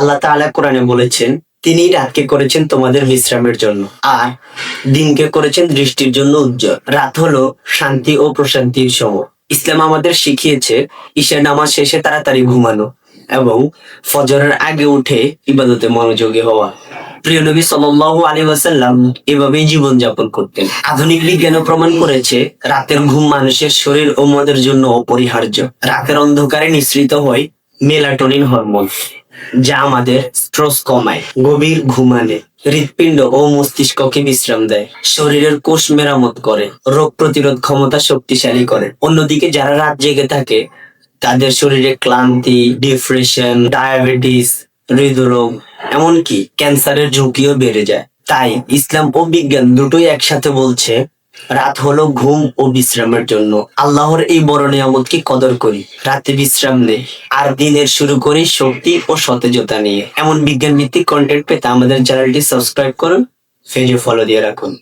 আল্লাহ তাআলা কোরআনে বলেছেন, তিনি রাতকে করেছেন তোমাদের বিশ্রামের জন্য আর দিনকে করেছেন দৃষ্টির জন্য উজ্জ্বল। রাত হলো শান্তি ও প্রশান্তির সময়। ইসলাম আমাদের শিখিয়েছে, ঈশার নামাজ শেষে তাড়াতাড়ি ঘুমানো এবং ফজরের আগে উঠে ইবাদতে মনোযোগী হওয়া। প্রিয় নবী সাল্লাল্লাহু আলাইহি ওয়াসাল্লাম এভাবেই জীবন যাপন করতেন। আধুনিক বিজ্ঞানও প্রমাণ করেছে, রাতের ঘুম মানুষের শরীর ও মনের জন্য অপরিহার্য। রাতের অন্ধকারে নিঃসৃত হয় মেলাটোনিন হরমোন। যা আমাদের স্ট্রোস কমায়, গভীর ঘুমানে হৃৎপিণ্ড ও মস্তিষ্ককে বিশ্রাম দেয়, শরীরের কোষ মেরামত করে, রোগ প্রতিরোধ ক্ষমতা শক্তিশালী করে। অন্যদিকে যারা রাত জেগে থাকে, তাদের শরীরে ক্লান্তি, ডিপ্রেশন, ডায়াবেটিস, হৃদরোগ, এমনকি ক্যান্সারের ঝুঁকিও বেড়ে যায়। তাই ইসলাম ও বিজ্ঞান দুটোই একসাথে বলছে রাত হলো ঘুম ও বিশ্রামের জন্য। আল্লাহর এই বড় নিয়ামতকে কদর করি। রাতে বিশ্রাম নেই। আর দিনের শুরু করি শক্তি ও সতেজতা নিয়ে। এমন বিজ্ঞান ভিত্তিক কন্টেন্ট পেতে আমাদের চ্যানেলটি সাবস্ক্রাইব করুন পেজে ফলো দিয়ে রাখুন।